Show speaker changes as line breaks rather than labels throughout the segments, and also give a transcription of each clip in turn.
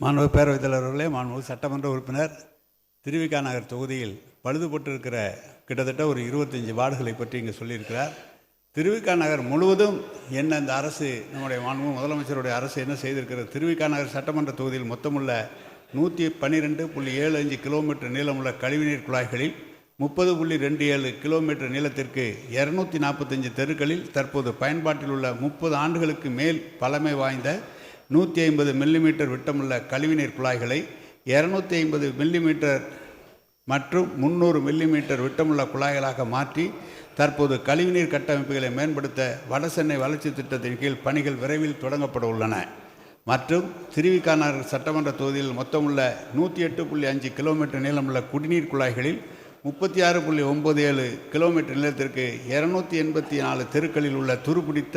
மாண்பு பேரவைத் தலைவர்களே மாண்பு சட்டமன்ற உறுப்பினர் திருவிகா நகர் தொகுதியில் பழுதுபட்டிருக்கிற கிட்டத்தட்ட ஒரு இருபத்தஞ்சி வார்டுகளை பற்றி இங்கே சொல்லியிருக்கிறார். திருவிகா நகர் முழுவதும் என்ன இந்த அரசு நம்முடைய மாண்பு முதலமைச்சருடைய அரசு என்ன செய்திருக்கிறது? திருவிகா நகர் சட்டமன்ற தொகுதியில் மொத்தமுள்ள நூற்றி பன்னிரெண்டு புள்ளி ஏழு அஞ்சு கிலோமீட்டர் நீளமுள்ள கழிவுநீர் குழாய்களில் முப்பது புள்ளி ரெண்டு ஏழு கிலோமீட்டர் நீளத்திற்கு இரநூத்தி நாற்பத்தஞ்சு தெருக்களில் தற்போது பயன்பாட்டில் உள்ள முப்பது ஆண்டுகளுக்கு மேல் பழமை வாய்ந்த நூற்றி ஐம்பது மில்லிமீட்டர் விட்டமுள்ள கழிவுநீர் குழாய்களை இரநூத்தி ஐம்பது மில்லிமீட்டர் மற்றும் முந்நூறு மில்லிமீட்டர் விட்டமுள்ள குழாய்களாக மாற்றி தற்போது கழிவுநீர் கட்டமைப்புகளை மேம்படுத்த வடசென்னை வளர்ச்சி திட்டத்தின் கீழ் பணிகள் விரைவில் தொடங்கப்பட உள்ளன. மற்றும் திருவிக்கானார் சட்டமன்ற தொகுதியில் மொத்தமுள்ள நூற்றி எட்டு புள்ளி அஞ்சு கிலோமீட்டர் நீளமுள்ள குடிநீர் குழாய்களில் முப்பத்தி ஆறு புள்ளி ஒம்பது ஏழு கிலோமீட்டர் நீளத்திற்கு இரநூத்தி எண்பத்தி நாலு தெருக்களில் உள்ள துருப்பிடித்த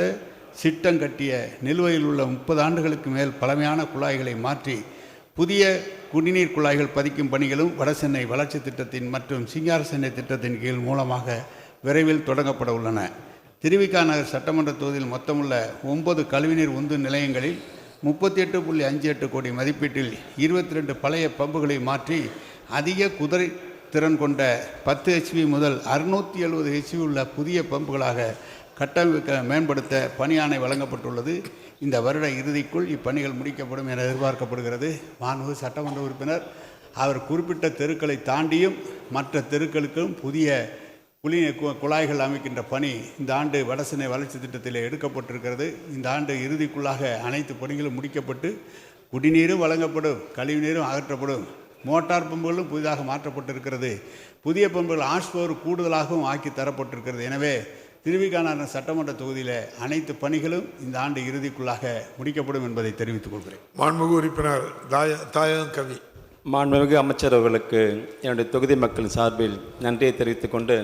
சிட்டம் கட்டிய நிலுவையில் உள்ள முப்பது ஆண்டுகளுக்கு மேல் பழமையான குழாய்களை மாற்றி புதிய குடிநீர் குழாய்கள் பதிக்கும் பணிகளும் வடசென்னை வளர்ச்சி திட்டத்தின் மற்றும் சிங்கார சென்னை திட்டத்தின் கீழ் மூலமாக விரைவில் தொடங்கப்பட உள்ளன. திருவிக்கா நகர் சட்டமன்ற தொகுதியில் மொத்தமுள்ள ஒன்பது கழிவுநீர் உந்து நிலையங்களில் முப்பத்தி எட்டு புள்ளி அஞ்சு எட்டு கோடி மதிப்பீட்டில் இருபத்தி ரெண்டு பழைய பம்புகளை மாற்றி அதிக குதிரை திறன் கொண்ட பத்து ஹெச்பி முதல் அறுநூற்றி எழுபது ஹெச்பி உள்ள புதிய பம்புகளாக கட்டமைக்க மேம்படுத்த பணியாணை வழங்கப்பட்டுள்ளது. இந்த வருட இறுதிக்குள் இப்பணிகள் முடிக்கப்படும் என எதிர்பார்க்கப்படுகிறது. மாண்பு சட்டமன்ற உறுப்பினர் அவர் குறிப்பிட்ட தெருக்களை தாண்டியும் மற்ற தெருக்களுக்கும் புதிய குளி கு- குழாய்கள் அமைக்கின்ற பணி இந்த ஆண்டு வடசென்னை வளர்ச்சி திட்டத்தில் எடுக்கப்பட்டிருக்கிறது. இந்த ஆண்டு இறுதிக்குள்ளாக அனைத்து பணிகளும் முடிக்கப்பட்டு குடிநீரும் வழங்கப்படும் கழிவுநீரும் அகற்றப்படும். மோட்டார் பம்புகளும் புதிதாக மாற்றப்பட்டிருக்கிறது. புதிய பம்புகள் ஆஷ்போர் கூடுதலாகவும் ஆக்கி தரப்பட்டிருக்கிறது. எனவே திருவிகான சட்டமன்ற தொகுதியில் அனைத்து பணிகளும் இந்த ஆண்டு இறுதிக்குள்ளாக முடிக்கப்படும் என்பதை தெரிவித்துக் கொள்கிறேன்.
மாண்புமிகு உறுப்பினர் தாய தாயகம் கவி.
மாண்புமிகு அமைச்சர் அவர்களுக்கு என்னுடைய தொகுதி மக்கள் சார்பில் நன்றியை தெரிவித்துக் கொண்டு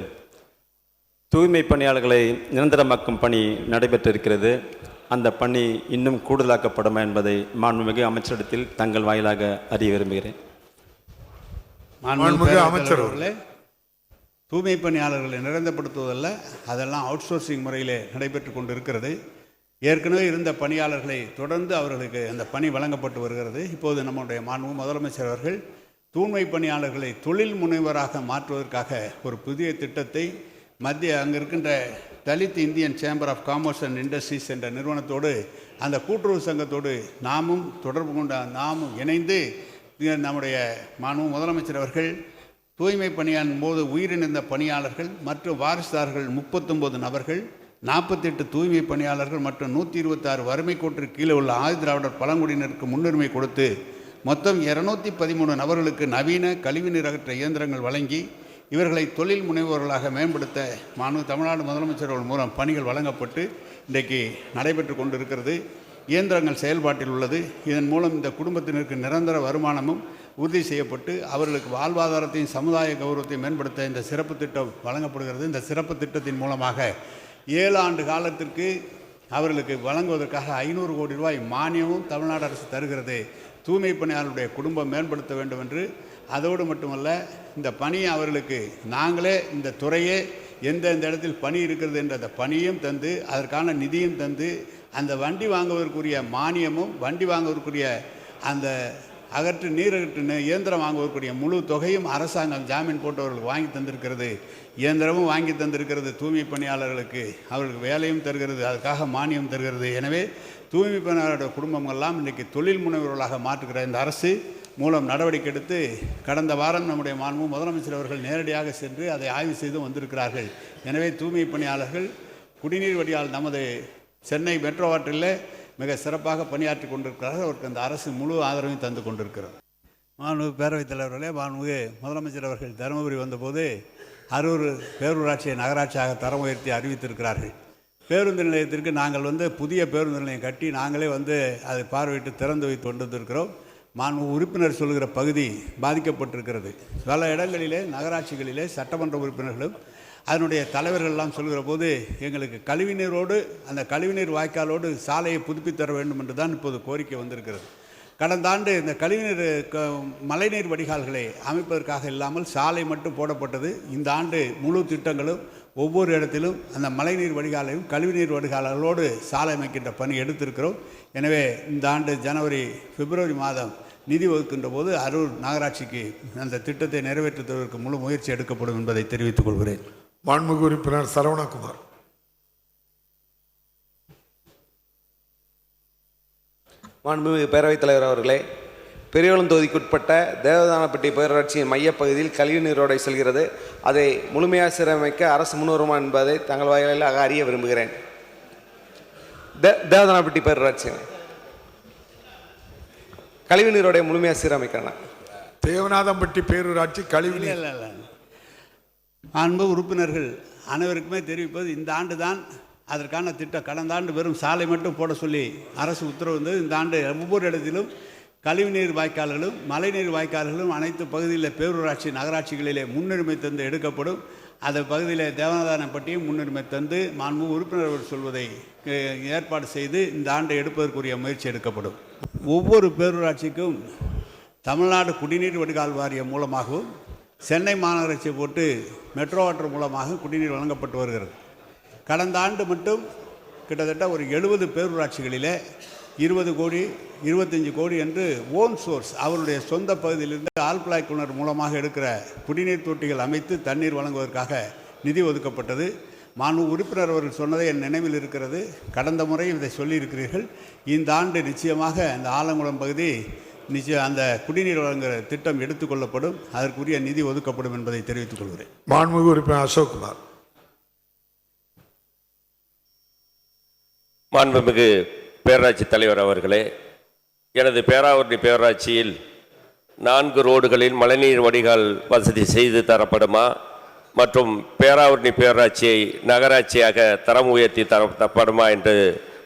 தூய்மை பணியாளர்களை நிரந்தரமாக்கும் பணி நடைபெற்றிருக்கிறது. அந்த பணி இன்னும் கூடுதலாக்கப்படும் என்பதை மாண்புமிகு அமைச்சரிடத்தில் தங்கள் வாயிலாக அறிய விரும்புகிறேன்.
மாண்புமிகு அமைச்சர்
தலைவர்களே, தூய்மை பணியாளர்களை நிரந்தரப்படுத்துவதல்ல அதெல்லாம் அவுட்சோர்சிங் முறையிலே நடைபெற்று கொண்டு இருக்கிறது ஏற்கனவே இருந்த பணியாளர்களை தொடர்ந்து அவர்களுக்கு அந்த பணி வழங்கப்பட்டு வருகிறது. இப்போது நம்முடைய மாண்பு முதலமைச்சர் அவர்கள் தூய்மை பணியாளர்களை தொழில் முனைவராக மாற்றுவதற்காக ஒரு புதிய திட்டத்தை மத்திய அங்கே இருக்கின்ற Dalit Indian chamber of commerce and industries என்ற நிறுவனத்தோடு அந்த கூட்டுறவு சங்கத்தோடு நாமும் தொடர்பு கொண்ட நாமும் இணைந்து நம்முடைய மாண்பு முதலமைச்சர் அவர்கள் தூய்மை பணியான் போது உயிரிழந்த பணியாளர்கள் மற்றும் வாரிசுதாரர்கள் முப்பத்தொம்பது நபர்கள் நாற்பத்தெட்டு தூய்மை பணியாளர்கள் மற்றும் நூற்றி இருபத்தாறு வறுமை கோட்டிற்கு கீழே உள்ள ஆதி திராவிடர் பழங்குடியினருக்கு முன்னுரிமை கொடுத்து மொத்தம் இரநூத்தி பதிமூணு நபர்களுக்கு நவீன கழிவுநீர் அகற்ற இயந்திரங்கள் வழங்கி இவர்களை தொழில் முனைவோர்களாக மேம்படுத்த மாநில தமிழ்நாடு முதலமைச்சர்கள் மூலம் பணிகள் வழங்கப்பட்டு இன்றைக்கு நடைபெற்று கொண்டிருக்கிறது. இயந்திரங்கள் செயல்பாட்டில் உள்ளது. இதன் மூலம் இந்த குடும்பத்தினருக்கு நிரந்தர வருமானமும் உறுதி செய்யப்பட்டு அவர்களுக்கு வாழ்வாதாரத்தையும் சமுதாய கௌரவத்தையும் மேம்படுத்த இந்த சிறப்பு திட்டம் வழங்கப்படுகிறது. இந்த சிறப்பு திட்டத்தின் மூலமாக ஏழு ஆண்டு காலத்திற்கு அவர்களுக்கு வழங்குவதற்காக ஐநூறு கோடி ரூபாய் மானியமும் தமிழ்நாடு அரசு தருகிறது. தூய்மை பணியாளருடைய குடும்பம் மேம்படுத்த வேண்டும் என்று. அதோடு மட்டுமல்ல இந்த பணியை அவர்களுக்கு நாங்களே இந்த துறையே எந்தெந்த இடத்தில் பணி இருக்கிறது என்ற அந்த பணியும் தந்து அதற்கான நிதியும் தந்து அந்த வண்டி வாங்குவதற்குரிய மானியமும் வண்டி வாங்குவதற்குரிய அந்த அகற்று நீர் அகற்று இயந்திரம் வாங்கக்கூடிய முழு தொகையும் அரசாங்கம் ஜாமீன் போட்டவர்களுக்கு வாங்கி தந்திருக்கிறது. இயந்திரமும் வாங்கி தந்திருக்கிறது தூய்மை பணியாளர்களுக்கு. அவர்களுக்கு வேலையும் தருகிறது அதுக்காக மானியம் தருகிறது. எனவே தூய்மை பணியாளருடைய குடும்பங்கள்லாம் இன்றைக்கி தொழில் முனைவர்களாக மாற்றுகிற இந்த அரசு மூலம் நடவடிக்கை எடுத்து கடந்த வாரம் நம்முடைய மாண்பு முதலமைச்சர் அவர்கள் நேரடியாக சென்று அதை ஆய்வு செய்து வந்திருக்கிறார்கள். எனவே தூய்மை பணியாளர்கள் குடிநீர் வடியால் நமது சென்னை மெட்ரோ வாட்டரில் மிக சிறப்பாக பணியாற்றி கொண்டிருக்கிறார்கள். அவருக்கு அந்த அரசு முழு ஆதரவையும் தந்து கொண்டிருக்கிறது. மாண்பு பேரவைத் தலைவர்களே மாண்புமிகு முதலமைச்சர் அவர்கள் தருமபுரி வந்தபோது அரூர் பேரூராட்சியை நகராட்சியாக தரம் உயர்த்தி அறிவித்திருக்கிறார்கள். பேருந்து நிலையத்திற்கு நாங்கள் வந்து புதிய பேருந்து நிலையம் கட்டி நாங்களே வந்து அதை பார்வையிட்டு திறந்து வைத்து கொண்டு வந்திருக்கிறோம். மாண்பு உறுப்பினர் சொல்கிற பகுதி பாதிக்கப்பட்டிருக்கிறது. பல இடங்களிலே நகராட்சிகளிலே சட்டமன்ற உறுப்பினர்களும் அதனுடைய தலைவர்கள்லாம் சொல்கிற போது எங்களுக்கு கழிவுநீரோடு அந்த கழிவுநீர் வாய்க்காலோடு சாலையை புதுப்பித்து தர வேண்டும் என்று தான் இப்போது கோரிக்கை வந்திருக்கிறது. கடந்த ஆண்டு இந்த கழிவுநீர் க மழைநீர் வடிகால்களை அமைப்பதற்காக இல்லாமல் சாலை மட்டும் போடப்பட்டது. இந்த ஆண்டு முழு திட்டங்களும் ஒவ்வொரு இடத்திலும் அந்த மழைநீர் வடிகாலையும் கழிவுநீர் வடிகால்களோடு சாலை அமைக்கின்ற பணி எடுத்திருக்கிறோம். எனவே இந்த ஆண்டு ஜனவரி பிப்ரவரி மாதம் நிதி ஒதுக்கின்ற போது அரூர் நகராட்சிக்கு அந்த திட்டத்தை நிறைவேற்றுவதற்கு முழு முயற்சி எடுக்கப்படும் என்பதை தெரிவித்துக் கொள்கிறேன்.
மாண்புமிகு உறுப்பினர் சரவணகுமார்.
மாண்புமிகு பேரவைத் தலைவர் அவர்களே பெரியவளம் தொகுதிக்குட்பட்ட தேவதானப்பட்டி பேரூராட்சியின் மையப்பகுதியில் கழிவு நீரோடை செல்கிறது. அதை முழுமையாக சீரமைக்க அரசு முன்வருமா என்பதை தங்கள் வாயிலாக அறிய விரும்புகிறேன். தே தேவதானப்பட்டி பேரூராட்சி. கழிவு நீரோடை முழுமையாக சீரமைக்கணும்
தேவநாதம்பட்டி பேரூராட்சி கழிவு நீர்.
அன்பு உறுப்பினர்கள் அனைவருக்குமே தெரிவிப்பது இந்த ஆண்டு தான் அதற்கான திட்டம். கடந்த ஆண்டு வெறும் சாலை மட்டும் போட சொல்லி அரசு உத்தரவு வந்தது. இந்த ஆண்டு ஒவ்வொரு இடத்திலும் கழிவுநீர் வாய்க்கால்களும் மழைநீர் வாய்க்கால்களும் அனைத்து பகுதியில் பேரூராட்சி நகராட்சிகளிலே முன்னுரிமை தந்து எடுக்கப்படும். அந்த பகுதியில் தேவநாதானப்பட்டியும் முன்னுரிமை தந்து மாண்பு உறுப்பினர்கள் சொல்வதை ஏற்பாடு செய்து இந்த ஆண்டை எடுப்பதற்குரிய முயற்சி எடுக்கப்படும். ஒவ்வொரு பேரூராட்சிக்கும் தமிழ்நாடு குடிநீர் வடிகால் வாரியம் மூலமாகவும் சென்னை மாநகராட்சி போட்டு மெட்ரோ வாட்டர் மூலமாக குடிநீர் வழங்கப்பட்டு வருகிறது. கடந்த ஆண்டு மட்டும் கிட்டத்தட்ட ஒரு எழுபது பேரூராட்சிகளிலே இருபது கோடி இருபத்தஞ்சி கோடி என்று ஓன் சோர்ஸ் அவருடைய சொந்த பகுதியிலிருந்து ஆழ்குழாய் கிணறு மூலமாக எடுக்கிற குடிநீர் தொட்டிகள் அமைத்து தண்ணீர் வழங்குவதற்காக நிதி ஒதுக்கப்பட்டது. மாண்பு உறுப்பினர் அவர்கள் சொன்னதை என் நினைவில் இருக்கிறது. கடந்த முறை இதை சொல்லியிருக்கிறீர்கள். இந்த ஆண்டு நிச்சயமாக இந்த ஆலங்குளம் பகுதி நிச்சயம் அந்த குடிநீர் வழங்குகிற திட்டம் எடுத்துக்கொள்ளப்படும். அதற்குரிய நிதி ஒதுக்கப்படும் என்பதை தெரிவித்துக் கொள்கிறேன்.
மாண்புமிகு உறுப்பினர் அசோக்குமார்.
மாண்புமிகு பேரூராட்சி தலைவர் அவர்களே எனது பேராவூரணி பேரூராட்சியில் நான்கு ரோடுகளில் மழைநீர் வடிகால் வசதி செய்து தரப்படுமா? மற்றும் பேராவூரணி பேரூராட்சியை நகராட்சியாக தரம் உயர்த்தி தரப்படுமா? என்று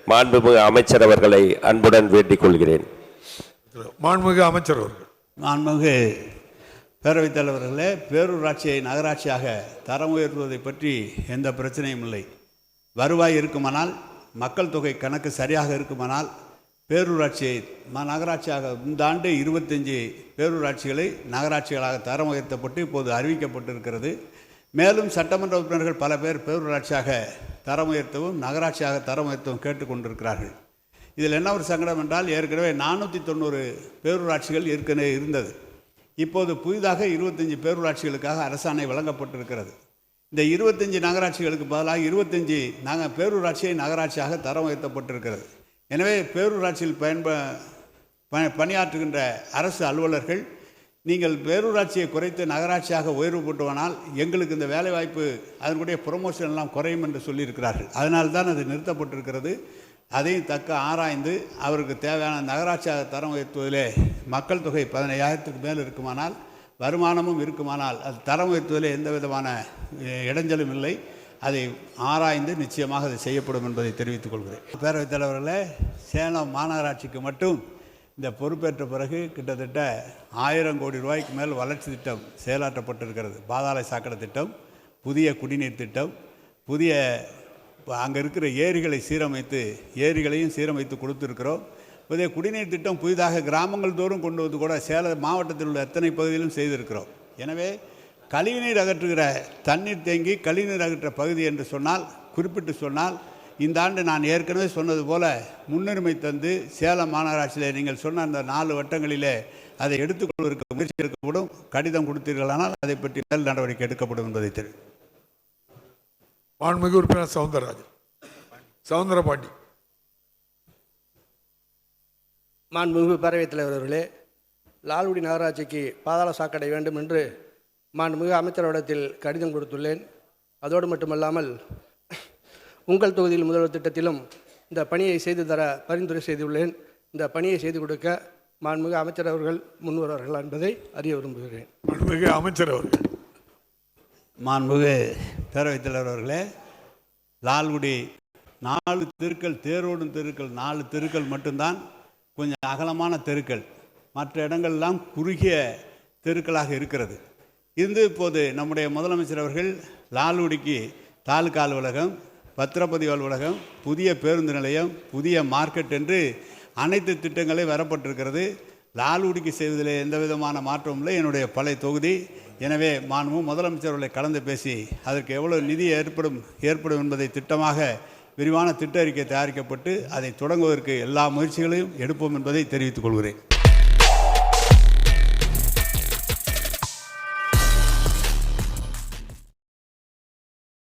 மாண்புமிகு அமைச்சர் அவர்களை அன்புடன் வேண்டிக் கொள்கிறேன்.
மாண்புமிகு அமைச்சர் அவர்கள்.
மாண்புமிகு பேரவைத் தலைவர்களே பேரூராட்சியை நகராட்சியாக தரம் உயர்த்துவதை பற்றி எந்த பிரச்சனையும் இல்லை. வருவாய் இருக்குமானால் மக்கள் தொகை கணக்கு சரியாக இருக்குமானால் பேரூராட்சியை ம- நகராட்சியாக இந்த ஆண்டு இருபத்தஞ்சி பேரூராட்சிகளை நகராட்சிகளாக தரம் உயர்த்தப்பட்டு இப்போது அறிவிக்கப்பட்டிருக்கிறது. மேலும் சட்டமன்ற உறுப்பினர்கள் பல பேர் பேரூராட்சியாக தரம் உயர்த்தவும் நகராட்சியாக தரம் உயர்த்தவும் கேட்டுக்கொண்டிருக்கிறார்கள். இதில் என்ன ஒரு சங்கடம் என்றால் ஏற்கனவே நானூற்றி தொண்ணூறு பேரூராட்சிகள் ஏற்கனவே இருந்தது. இப்போது புதிதாக இருபத்தஞ்சி பேரூராட்சிகளுக்காக அரசாணை வழங்கப்பட்டிருக்கிறது. இந்த இருபத்தஞ்சி நகராட்சிகளுக்கு பதிலாக இருபத்தஞ்சி நக பேரூராட்சியை நகராட்சியாக தரம் உயர்த்தப்பட்டிருக்கிறது. எனவே பேரூராட்சியில் பயன்ப ப பணியாற்றுகின்ற அரசு அலுவலர்கள் நீங்கள் பேரூராட்சியை குறைத்து நகராட்சியாக உயர்வு போட்டுவானால் எங்களுக்கு இந்த வேலைவாய்ப்பு அதனுடைய ப்ரொமோஷன் எல்லாம் குறையும் என்று சொல்லியிருக்கிறார்கள். அதனால்தான் அது நிறுத்தப்பட்டிருக்கிறது. அதையும் தக்க ஆராய்ந்து அவருக்கு தேவையான நகராட்சியாக தரம் உயர்த்துவதிலே மக்கள் தொகை பதினையாயிரத்துக்கு மேல் இருக்குமானால் வருமானமும் இருக்குமானால் அது தரம் உயர்த்துவதில் எந்த விதமான இடைஞ்சலும் இல்லை. அதை ஆராய்ந்து நிச்சயமாக அது செய்யப்படும் என்பதை தெரிவித்துக் கொள்கிறேன். பேரவைத் தலைவர்களே சேலம் மாநகராட்சிக்கு மட்டும் இந்த பொறுப்பேற்ற பிறகு கிட்டத்தட்ட ஆயிரம் கோடி ரூபாய்க்கு மேல் வளர்ச்சி திட்டம் செயலாற்றப்பட்டிருக்கிறது. பாதாள சாக்கடை திட்டம் புதிய குடிநீர் திட்டம் புதிய இப்போ அங்கே இருக்கிற ஏரிகளை சீரமைத்து ஏரிகளையும் சீரமைத்து கொடுத்துருக்கிறோம். இதே குடிநீர் திட்டம் புதிதாக கிராமங்கள் தோறும் கொண்டு வந்து கூட சேலம் மாவட்டத்தில் உள்ள எத்தனை பகுதியிலும் செய்திருக்கிறோம். எனவே கழிவுநீர் அகற்றுகிற தண்ணீர் தேங்கி கழிவுநீர் அகற்ற பகுதி என்று சொன்னால் குறிப்பிட்டு சொன்னால் இந்த ஆண்டு நான் ஏற்கனவே சொன்னது போல முன்னுரிமை தந்து சேலம் மாநகராட்சியில் நீங்கள் சொன்ன அந்த நாலு வட்டங்களிலே அதை எடுத்துக்கொள்வதற்கு முயற்சி எடுக்கப்படும் கடிதம் கொடுத்தீர்களானால் அதை பற்றி மேல் நடவடிக்கை எடுக்கப்படும் என்பதை தெரிவி
மாண்புமிகு உறுப்பினர் சவுந்தரராஜன். சவுந்தரபாண்டி.
மாண்புமிகு பேரவைத் தலைவர் அவர்களே லால்குடி நகராட்சிக்கு பாதாள சாக்கடை வேண்டும் என்று மாண்புமிகு அமைச்சரிடத்தில் கடிதம் கொடுத்துள்ளேன். அதோடு மட்டுமல்லாமல் உங்கள் தொகுதியில் முதல்வர் திட்டத்திலும் இந்த பணியை செய்து தர பரிந்துரை செய்துள்ளேன். இந்த பணியை செய்து கொடுக்க மாண்புமிகு அமைச்சர் அவர்கள் முன்வருவார்கள் என்பதை அறிய விரும்புகிறேன்.
மாண்புமிகு அமைச்சர் அவர்கள்.
மாண்புமிகு பேரவைத் தலைவர் அவர்களே லால்குடி நாலு தெருக்கள் தேரோடும் தெருக்கள் நாலு தெருக்கள் மட்டும்தான் கொஞ்சம் அகலமான தெருக்கள். மற்ற இடங்கள்லாம் குறுகிய தெருக்களாக இருக்கிறது. இருந்து இப்போது நம்முடைய முதலமைச்சர் அவர்கள் லால்குடிக்கு தாலுகா அலுவலகம் பத்திரப்பதிவு அலுவலகம் புதிய பேருந்து நிலையம் புதிய மார்க்கெட் என்று அனைத்து திட்டங்களையும் வரப்பட்டிருக்கிறது. லால்குடிக்கு செய்வதில் எந்த விதமான மாற்றமும் இல்லை. என்னுடைய பழைய தொகுதி எனவே மாண்பும் முதலமைச்சர் அவர்களை கலந்து பேசி அதற்கு எவ்வளோ நிதி ஏற்படும் ஏற்படும் என்பதை திட்டமாக விரிவான திட்ட அறிக்கை தயாரிக்கப்பட்டு அதை தொடங்குவதற்கு எல்லா முயற்சிகளையும் எடுப்போம் என்பதை தெரிவித்துக் கொள்கிறேன்.